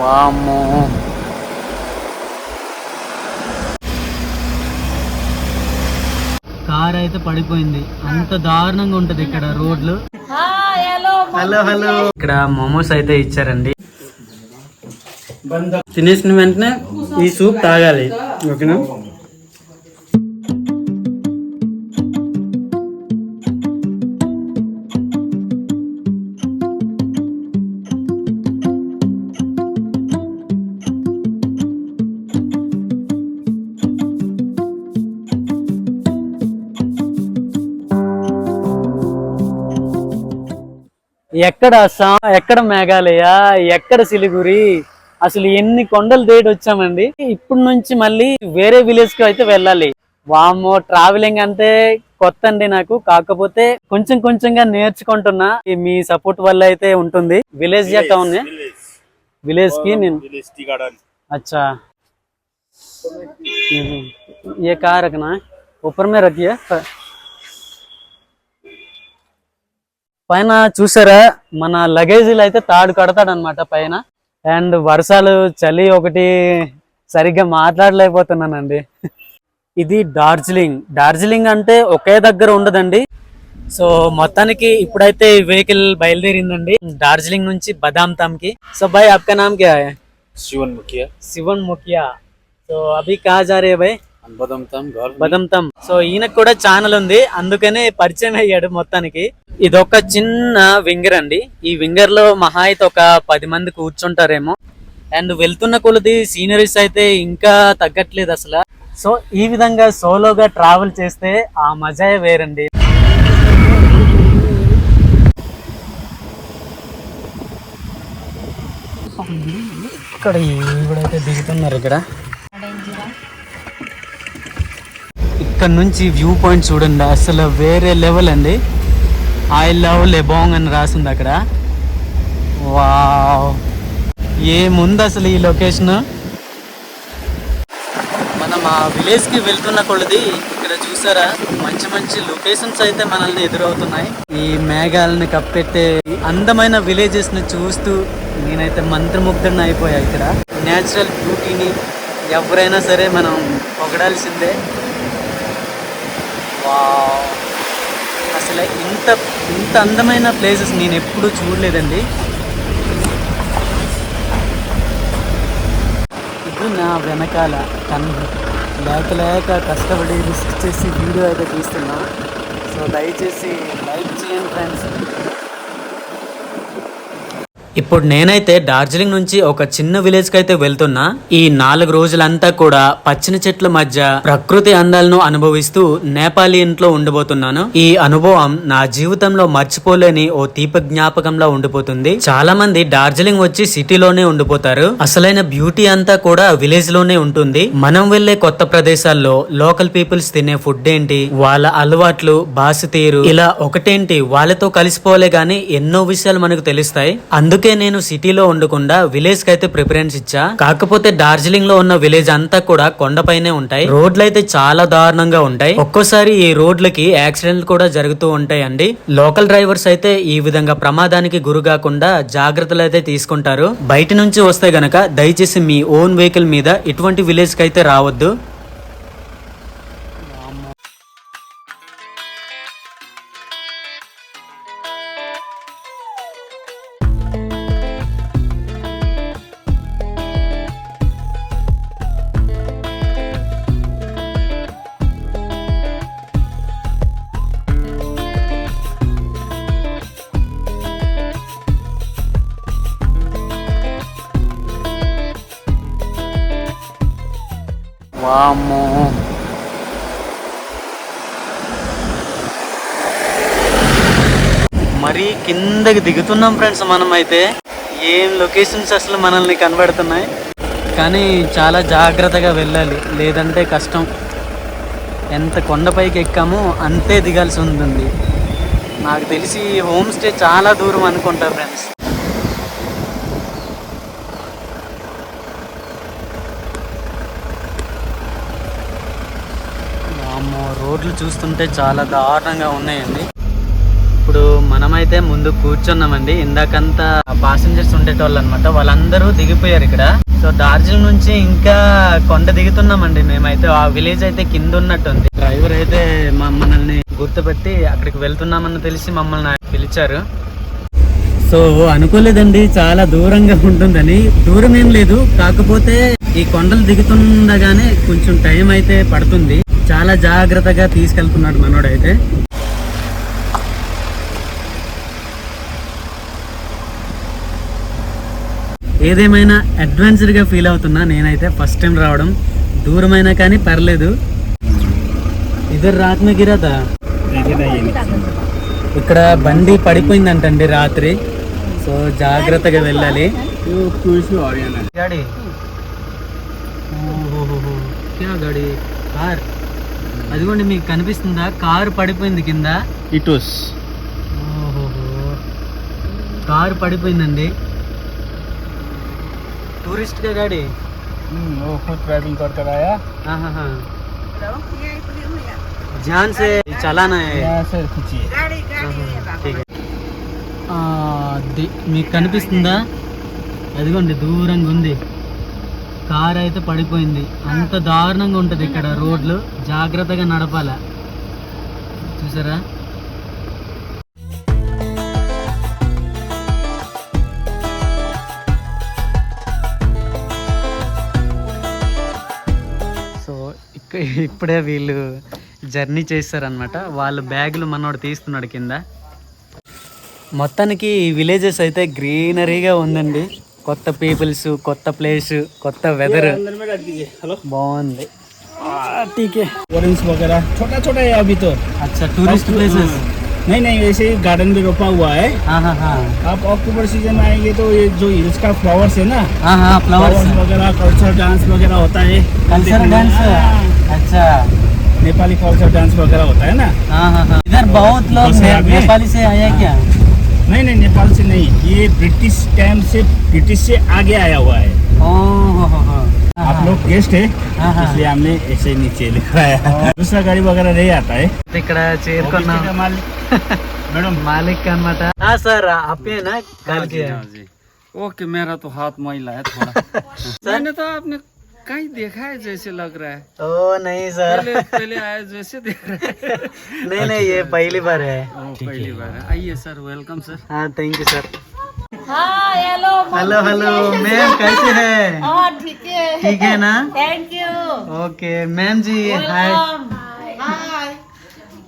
వామ్మో. కార్ అయితే పడిపోయింది. అంత దారుణంగా ఉంటది ఇక్కడ రోడ్లు. హలో హలో ఇక్కడ మోమోస్ అయితే ఇచ్చారండి. తినేసిన వెంటనే ఈ సూప్ తాగాలి. ఓకేనా? ఎక్కడ అస్సాం ఎక్కడ మేఘాలయ ఎక్కడ సిలిగురి అసలు ఎన్ని కొండలు దేటి వచ్చామండి ఇప్పటి నుంచి మళ్ళీ వేరే విలేజ్ కి అయితే వెళ్ళాలి వామో ట్రావెలింగ్ అంటే కొత్త అండి నాకు కాకపోతే కొంచెం కొంచెంగా నేర్చుకుంటున్నా ఈ మీ సపోర్ట్ వల్ల అయితే ఉంటుంది విలేజ్ యా టౌన్ విలేజ్ కి నేను अच्छा हम्म, ये कहाँ रखना है ऊपर में रखिए పైన చూసారా మన లగేజీలు అయితే తాడు కడతాడు అనమాట పైన అండ్ వర్షాలు చలి ఒకటి సరిగ్గా మాట్లాడలేకపోతున్నానండి ఇది డార్జిలింగ్ డార్జిలింగ్ అంటే ఒకే దగ్గర ఉండదండి సో మొత్తానికి ఇప్పుడైతే వెహికల్ బయలుదేరిందండి డార్జిలింగ్ నుంచి బదామ్ తామ్ కి సో భాయ్ आपका नाम क्या है शिवन मुखिया శివన్ ముఖియా సో అభి కహా జా రే భాయ్ బదంతం గౌర్ బదంతం సో ఈయనకు కూడా ఛానల్ ఉంది. అందుకనే పరిచయం అయ్యాడు మొత్తానికి. ఇది ఒక చిన్న వింగర్ అండి. ఈ వింగర్లో మహా అయితే ఒక పది మంది కూర్చుంటారేమో. అండ్ వెళ్తున్న కొలది సీనరీస్ అయితే ఇంకా తగ్గట్లేదు అసలు. సో ఈ విధంగా సోలోగా ట్రావెల్ చేస్తే ఆ మజాయే వేరండి. ఇక్కడ ఈవిడైతే దిగుతున్నారు ఇక్కడ. ఇక్కడ నుంచి వ్యూ పాయింట్ చూడండి. అసలు వేరే లెవెల్ అండి. ఐ లవ్ లెబాంగ్ అని రాసింది అక్కడ. వావ్. ఏముంది అసలు ఈ లొకేషన్? మనం ఆ విలేజ్కి వెళ్తున్న కొలది ఇక్కడ చూసారా? మంచి మంచి లొకేషన్స్ అయితే మనల్ని ఎదురవుతున్నాయి. ఈ మేఘాలని కప్పెట్టే అందమైన విలేజెస్ని చూస్తూ నేనైతే మంత్రముగ్ధుడిని అయిపోయా ఇక్కడ. నేచురల్ బ్యూటీని ఎవరైనా సరే మనం పొగడాల్సిందే. అసలు ఇంత ఇంత అందమైన ప్లేసెస్ నేను ఎప్పుడూ చూడలేదండి. ఇది నా వెనకాల తను లేక లేక కష్టపడి రిస్క్ చేసి వీడియో అయితే తీస్తున్నా. సో దయచేసి లైక్ చేయండి ఫ్రెండ్స్ ఇప్పుడు నేనైతే డార్జిలింగ్ నుంచి ఒక చిన్న విలేజ్కి అయితే వెళ్తున్నా. ఈ నాలుగు రోజులంతా కూడా పచ్చని చెట్ల మధ్య ప్రకృతి అందాలను అనుభవిస్తూ నేపాలీ ఇంట్లో ఉండబోతున్నాను. ఈ అనుభవం నా జీవితంలో మర్చిపోలేని ఓ తీప జ్ఞాపకంలా ఉండిపోతుంది. చాలా మంది డార్జిలింగ్ వచ్చి సిటీలోనే ఉండిపోతారు. అసలైన బ్యూటీ అంతా కూడా విలేజ్లోనే ఉంటుంది. మనం వెళ్ళే కొత్త ప్రదేశాల్లో లోకల్ పీపుల్స్ తినే ఫుడ్ ఏంటి? వాళ్ళ అలవాట్లు భాష తీరు ఇలా ఒకటేంటి? వాళ్ళతో కలిసిపోలే గాని ఎన్నో విషయాలు మనకు తెలుస్తాయి. అందుకే అయితే నేను సిటీలో ఉండకుండా విలేజ్కి అయితే ప్రిఫరెన్స్ ఇచ్చా. కాకపోతే డార్జిలింగ్లో ఉన్న విలేజ్ అంతా కూడా కొండపైనే ఉంటాయి. రోడ్లు అయితే చాలా దారుణంగా ఉంటాయి. ఒక్కోసారి ఈ రోడ్లకి యాక్సిడెంట్లు కూడా జరుగుతూ ఉంటాయండి. లోకల్ డ్రైవర్స్ అయితే ఈ విధంగా ప్రమాదానికి గురి కాకుండా జాగ్రత్తలు అయితే తీసుకుంటారు. బయట నుంచి వస్తే గనక దయచేసి మీ ఓన్ వెహికల్ మీద ఇటువంటి విలేజ్కి అయితే రావద్దు. వామ్మో మరీ కిందకి దిగుతున్నాం ఫ్రెండ్స్ మనం అయితే ఏం లొకేషన్స్ అసలు మనల్ని కనబడుతున్నాయి? కానీ చాలా జాగ్రత్తగా వెళ్ళాలి. లేదంటే కష్టం. ఎంత కొండపైకి ఎక్కామో అంతే దిగాల్సి ఉంటుంది. నాకు తెలిసి హోమ్ స్టే చాలా దూరం అనుకుంటా ఫ్రెండ్స్. రోడ్లు చూస్తుంటే చాలా దారుణంగా ఉన్నాయండి. ఇప్పుడు మనమైతే ముందు కూర్చున్నామండి. ఇందాకంతా పాసెంజర్స్ ఉండేటోళ్ళు అనమాట వాళ్ళందరూ దిగిపోయారు ఇక్కడ. సో డార్జిలింగ్ నుంచి ఇంకా కొండ దిగుతున్నామండి మేమైతే. ఆ విలేజ్ అయితే కింద ఉన్నట్టుంది డ్రైవర్ అయితే మమ్మల్ని గుర్తుపెట్టి అక్కడికి వెళ్తున్నామని తెలిసి మమ్మల్ని పిలిచారు. సో అనుకోలేదండి. చాలా దూరంగా ఉంటుందని. దూరం ఏం లేదు. కాకపోతే ఈ కొండలు దిగుతుండగానే కొంచెం టైం అయితే పడుతుంది. చాలా జాగ్రత్తగా తీసుకెళ్తున్నాడు మనోడైతే. ఏదేమైనా అడ్వెంచర్గా ఫీల్ అవుతున్నా నేనైతే ఫస్ట్ టైం రావడం. దూరమైనా కానీ పర్లేదు. ఇద్దరు రాత్మ గిరాదా ఇక్కడ బండి పడిపోయిందంటండి రాత్రి. సో జాగ్రత్తగా వెళ్ళాలి. గాడి. గాడి? కార్. అదిగోండి మీకు కనిపిస్తుందా కారు పడిపోయింది కింద इटोस ఓహోహో. కారు పడిపోయిందండి టూరిస్ట్ గా గాడి वो खुद ड्राइविंग कर कर आया ఆహాహా. ధ్యాన్ సే చలానా హై. यहाँ से खींचिए ठीक है. ఆ, ది- మీకు కనిపిస్తుందా అదిగోండి దూరంగా ఉంది కార్ అయితే పడిపోయింది. అంత దారుణంగా ఉంటుంది ఇక్కడ రోడ్లు. జాగ్రత్తగా నడపాల. చూసారా? సో ఇక్క ఇప్పుడే వీళ్ళు జర్నీ చేస్తారనమాట వాళ్ళ బ్యాగులు మనోడు తీస్తున్నాడు కింద. మొత్తానికి విలేజెస్ అయితే గ్రీనరీగా ఉందండి. కొత్త పీపుల్స్ కొత్త ప్లేస్ కొత్త వెదర్ अंदर में रख दीजिए हेलो బాగుంది టీకే ऑरेंज वगैरह छोटा छोटा है अभी तो అచ్చా టూరిస్ట్ ప్లేసెస్ नहीं नहीं वैसे ही गार्डन भी रोपा हुआ है आप अक्टूबर सीजन में आएंगे तो ये जो हिल्स का फ्लावर्स है ना ఫ్లవర్స్ फ्लावर्स वगैरह कल्चर डांस वगैरह होता है कल्चर डांस हाँ, अच्छा नेपाली कल्चर डांस वगैरह होता है ना हाँ हाँ हाँ इधर बहुत लोग बस ने- आगे। नेपाली से आया क्या नहीं नहीं नेपाल से नहीं ये ब्रिटिश टाइम से ब्रिटिश से आगे आया हुआ है। आप लोग गेस्ट है हाँ, हाँ। इसलिए हमने ऐसे नीचे लिखवाया। दूसरा गाड़ी वगैरह नहीं आता है। मैडम। मालिक का मता हाँ सर आप ही ना? हाँ कल के ओके मेरा तो हाथ मैला है थोड़ा। सर ने तो आपने कहीं देखा है जैसे लग रहा है? ओ नहीं सर। पहले, पहले आया जैसे देख रहा है। नहीं नहीं ये पहली बार है। ओ, पहली बार है। आइए सर वेलकम सर हाँ thank you sir hello hello hello ma'am कैसे है? ठीक है। ठीक है ना? Thank you okay ma'am ji hi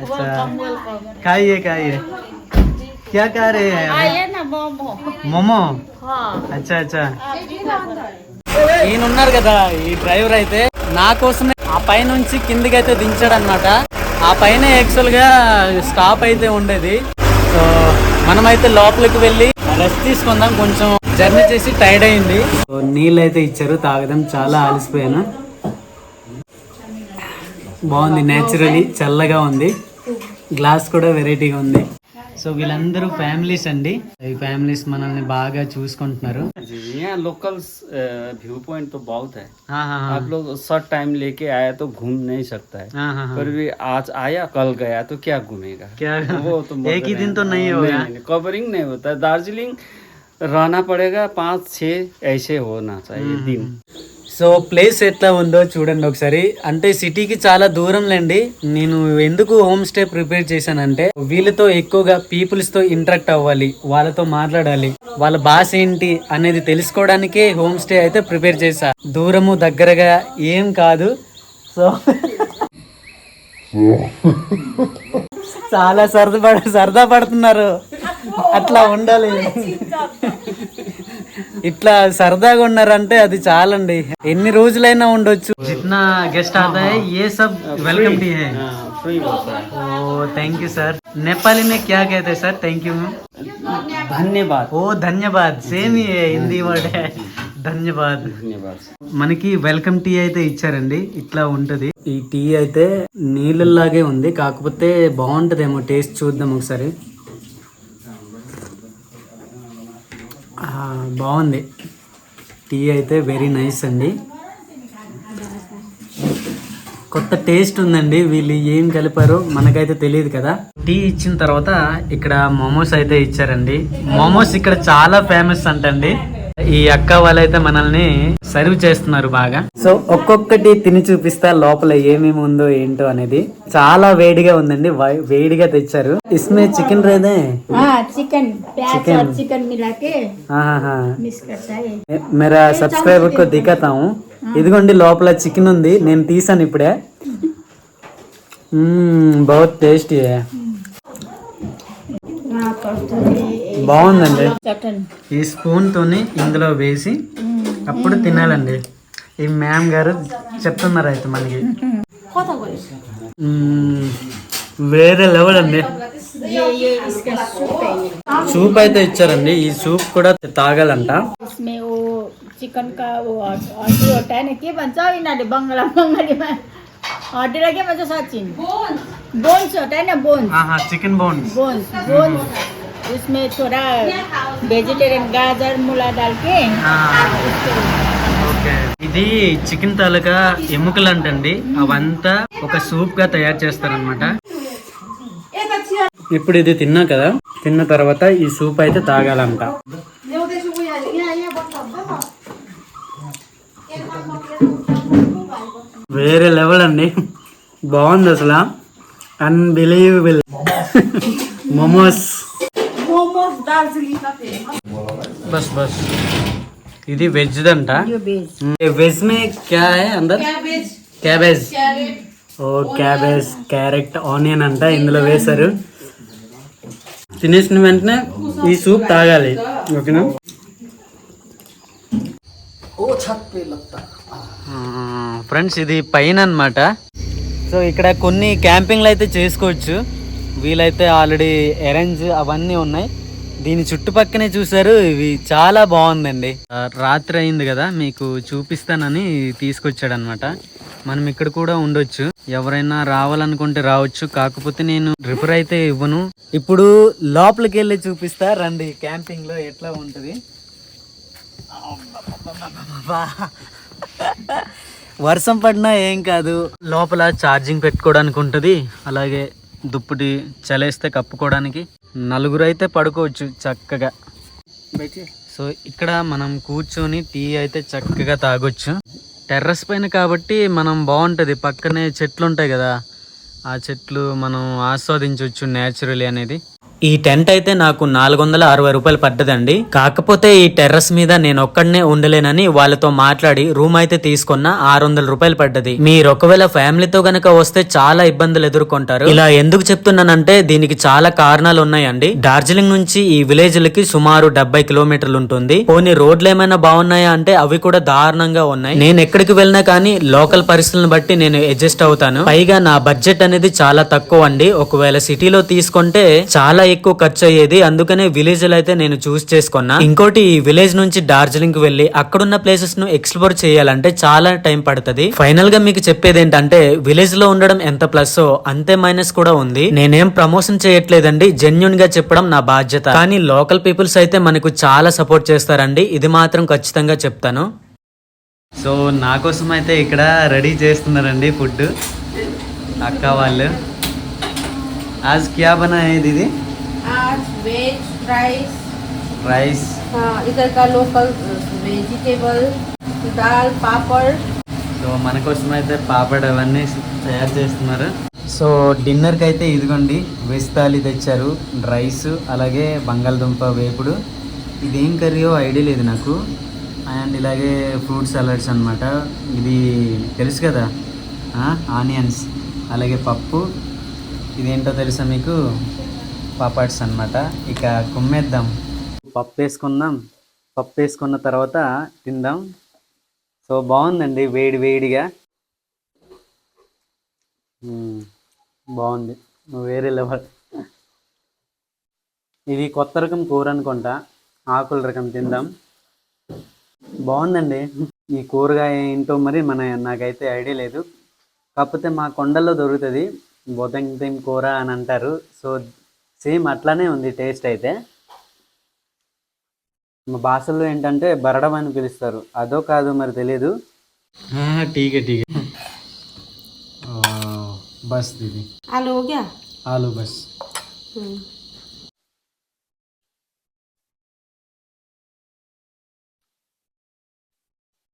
अच्छा। खाइए खाइए। क्या कह रहे हैं? मोमो। मोमो? अच्छा अच्छा। అచ్చా ఈయన ఉన్నారు కదా ఈ డ్రైవర్ అయితే. నా కోసమే ఆ పైనుంచి నుంచి అయితే దించాడు అనమాట ఆ పైన యాక్చువల్గా స్టాప్ అయితే ఉండేది. సో మనమైతే లోపలికి వెళ్ళి రెస్ట్ తీసుకుందాం. కొంచెం జర్నీ చేసి టైర్డ్ అయింది. నీళ్ళు అయితే ఇచ్చారు తాగడం చాలా అలసిపోయాను. బాగుంది నేచురలీ చల్లగా ఉంది. గ్లాస్ కూడా వెరైటీగా ఉంది. సో వీళ్ళందరూ ఫ్యామిలీస్ అండి ఈ ఫ్యామిలీస్ మనల్ని బాగా చూసుకుంటున్నారు जी यहाँ लोकल व्यू पॉइंट तो बहुत है हाँ, हाँ, हाँ। आप लोग शॉर्ट टाइम लेके आया तो घूम नहीं सकता है हाँ, हाँ, हाँ। पर भी आज आया कल गया तो क्या घूमेगा क्या वो तो मगर एक ही दिन है। तो नहीं होगा कवरिंग नहीं होता है दार्जिलिंग रहना पड़ेगा पाँच छः ऐसे होना चाहिए दिन సో ప్లేస్ ఎట్లా ఉందో చూడండి ఒకసారి. అంటే సిటీకి చాలా దూరం లేండి. నేను ఎందుకు హోమ్ స్టే ప్రిపేర్ చేశానంటే వీళ్ళతో ఎక్కువగా పీపుల్స్తో ఇంటరాక్ట్ అవ్వాలి వాళ్ళతో మాట్లాడాలి. వాళ్ళ భాష ఏంటి అనేది తెలుసుకోవడానికే హోమ్ స్టే అయితే ప్రిపేర్ చేశా. దూరము దగ్గరగా ఏం కాదు. సో చాలా సరదా పడ సరదా పడుతున్నారు. అట్లా ఉండాలి. ఇట్లా సరదాగా ఉన్నారంటే అది చాలండి. ఎన్ని రోజులైనా ఉండొచ్చు. జిట్నా గెస్ట్ ఆదా? ఏ సబ్ వెల్కమ్ టీ హై థ్యాంక్ యూ సార్ నేపాలి में क्या कहते సార్ థ్యాంక్ యూ यू धन्यवाद ధన్యవాద్. Same Hindi word. ధన్యవాద్. మనకి వెల్కమ్ టీ అయితే ఇచ్చారండి. ఇట్లా ఉంటది. ఈ టీ అయితే నీళ్ళలాగే ఉంది. కాకపోతే బాగుంటదేమో టేస్ట్ చూద్దాం ఒకసారి. బాగుంది. టీ అయితే వెరీ నైస్ అండి. కొత్త టేస్ట్ ఉందండి. వీళ్ళు ఏం కలిపారో మనకైతే తెలియదు కదా. టీ ఇచ్చిన తర్వాత ఇక్కడ మోమోస్ అయితే ఇచ్చారండి. మోమోస్ ఇక్కడ చాలా ఫేమస్ అంటండి. ఈ అక్క వాళ్ళైతే మనల్ని సర్వ్ చేస్తున్నారు బాగా. సో ఒక్కొక్కటి తిని చూపిస్తా లోపల ఏమేమి ఉందో ఏంటో అనేది. చాలా వేడిగా ఉందండి వేడిగా తెచ్చారు. ఇస్మే చికెన్ రేదే చికెన్ చికెన్. మీరు సబ్స్క్రైబర్కు దిగతాము. ఇదిగోండి లోపల చికెన్ ఉంది. నేను తీసాను ఇప్పుడే. బహుత్ టేస్టీ బాగుందండి. ఈ స్పూన్ తోని ఇందులో వేసి అప్పుడు తినాలండి. ఈ మ్యామ్ గారు చెప్తున్నారు అయితే మనకి. వేరే లెవెల్ అండి. సూప్ అయితే ఇచ్చారండి. ఈ సూప్ కూడా తాగాలంట. Chicken bones. Chicken bones. Bones. Bones. उसमें थोड़ा वेजिटेरियन गाजर मूला डाल के ఓకే ఇది చికెన్ తాలూకా ఎముకలు అంటండి అవంతా ఒక సూప్ గా తయారు చేస్తారనమాట ఇప్పుడు ఇది తిన్నా కదా తిన్న తర్వాత ఈ సూప్ అయితే తాగాలంట వేరే లెవెల్ అండి బాగుంది అసలు అన్బిలీవబుల్ మోమోస్ బస్ బస్. ఇది వెజ్ అంట వెజ్ మే క్యా హై క్యాబేజ్. ఓ క్యాబేజ్ క్యారెట్ ఆనియన్ అంట ఇందులో వేశారు. తినేసిన వెంటనే ఈ సూప్ తాగాలి. ఓకేనా? ఫ్రెండ్స్ ఇది పైన అనమాట సో ఇక్కడ కొన్ని క్యాంపింగ్లు అయితే చేసుకోవచ్చు. వీలైతే ఆల్రెడీ అరేంజ్ అవన్నీ ఉన్నాయి. దీని చుట్టుపక్కనే చూసారు ఇవి చాలా బాగుందండి. రాత్రి అయింది కదా మీకు చూపిస్తానని తీసుకొచ్చాడు అనమాట మనం ఇక్కడ కూడా ఉండొచ్చు. ఎవరైనా రావాలనుకుంటే రావచ్చు కాకపోతే నేను రిఫర్ అయితే ఇవ్వను. ఇప్పుడు లోపలికి వెళ్ళి చూపిస్తా రండి క్యాంపింగ్లో ఎట్లా ఉంటుంది. వర్షం పడినా ఏం కాదు. లోపల ఛార్జింగ్ పెట్టుకోవడానికి ఉంటుంది. అలాగే దుప్పటి చలేస్తే కప్పుకోవడానికి నలుగురు అయితే పడుకోవచ్చు చక్కగా. సో ఇక్కడ మనం కూర్చొని టీ అయితే చక్కగా తాగొచ్చు. టెర్రస్ పైన కాబట్టి మనం బాగుంటుంది. పక్కనే చెట్లు ఉంటాయి కదా ఆ చెట్లు మనం ఆస్వాదించవచ్చు న్యాచురలీ అనేది. ఈ టెంట్ అయితే నాకు నాలుగు వందల అరవై రూపాయలు పడ్డదండి. కాకపోతే ఈ టెర్రస్ మీద నేను ఒక్కడనే ఉండలేనని వాళ్ళతో మాట్లాడి రూమ్ అయితే తీసుకున్న ఆరు వందల రూపాయలు పడ్డది. మీరు ఒకవేళ ఫ్యామిలీతో గనక వస్తే చాలా ఇబ్బందులు ఎదుర్కొంటారు. ఇలా ఎందుకు చెప్తున్నానంటే దీనికి చాలా కారణాలు ఉన్నాయండి. డార్జిలింగ్ నుంచి ఈ విలేజ్ లకి సుమారు డెబ్బై కిలోమీటర్లు ఉంటుంది. పోనీ రోడ్లు ఏమైనా బాగున్నాయా అంటే అవి కూడా దారుణంగా ఉన్నాయి. నేను ఎక్కడికి వెళ్ళినా కానీ లోకల్ పరిస్థితులను బట్టి నేను అడ్జస్ట్ అవుతాను. పైగా నా బడ్జెట్ అనేది చాలా తక్కువ అండి ఒకవేళ సిటీలో తీసుకుంటే చాలా ఎక్కువ ఖర్చు అయ్యేది అందుకనే విలేజ్ లో అయితే నేను చూస్ చేసుకున్నా ఇంకోటి ఈ విలేజ్ నుంచి డార్జిలింగ్ కి వెళ్ళి అక్కడున్న ప్లేసెస్ ను ఎక్స్ప్లోర్ చేయాలంటే చాలా టైం పడుతుంది ఫైనల్ గా మీకు చెప్పేది ఏంటంటే విలేజ్ లో ఉండడం ఎంత ప్లస్ అంతే మైనస్ కూడా ఉంది నేనేం ప్రమోషన్ చేయట్లేదండి జెన్యున్ గా చెప్పడం నా బాధ్యత కానీ లోకల్ పీపుల్స్ అయితే మనకు చాలా సపోర్ట్ చేస్తారండి ఇది మాత్రం ఖచ్చితంగా చెప్తాను సో నా కోసం అయితే ఇక్కడ రెడీ చేస్తున్నారండి ఫుడ్ అక్క వాళ్ళు ఆజ్ క్యా బనా है दीदी आज वेज राइस రైస్ हाँ इधर का लोकल वेजिटेबल दाल पापड़ సో మన కోసం అయితే పాపడ్ అవన్నీ తయారు చేస్తున్నారు సో డిన్నర్కి అయితే ఇదిగోండి వెజ్ థాలీ తెచ్చారు రైస్ అలాగే బంగాళదుంప వేపుడు ఇదేం కర్రీయో ఐడియా లేదు నాకు అండ్ ఇలాగే ఫ్రూట్ సలాడ్స్ అన్నమాట ఇది తెలుసు కదా ఆనియన్స్ అలాగే పప్పు ఇదేంటో తెలుసా మీకు పాపాడ్స్ అన్నమాట. ఇక కుమ్మేద్దాం. పప్పు వేసుకుందాం. పప్పు వేసుకున్న తర్వాత తిందాం. సో బాగుందండి వేడి వేడిగా. బాగుంది. వేరే లెవెల్. ఇది కొత్త రకం కూర అనుకుంటా. ఆకుల రకం తిందాం. బాగుందండి. ఈ కూరగాయ ఏంటో మరి మన నాకైతే ఐడియా లేదు. కాకపోతే మా కొండల్లో దొరుకుతుంది. బొతంగిం కూర అని అంటారు. సో సేమ్ అట్లానే ఉంది టేస్ట్ అయితే. మా భాషల్లో ఏంటంటే బరడం అని పిలుస్తారు. అదో కాదు మరి తెలియదు టీకే బస్ దీది బస్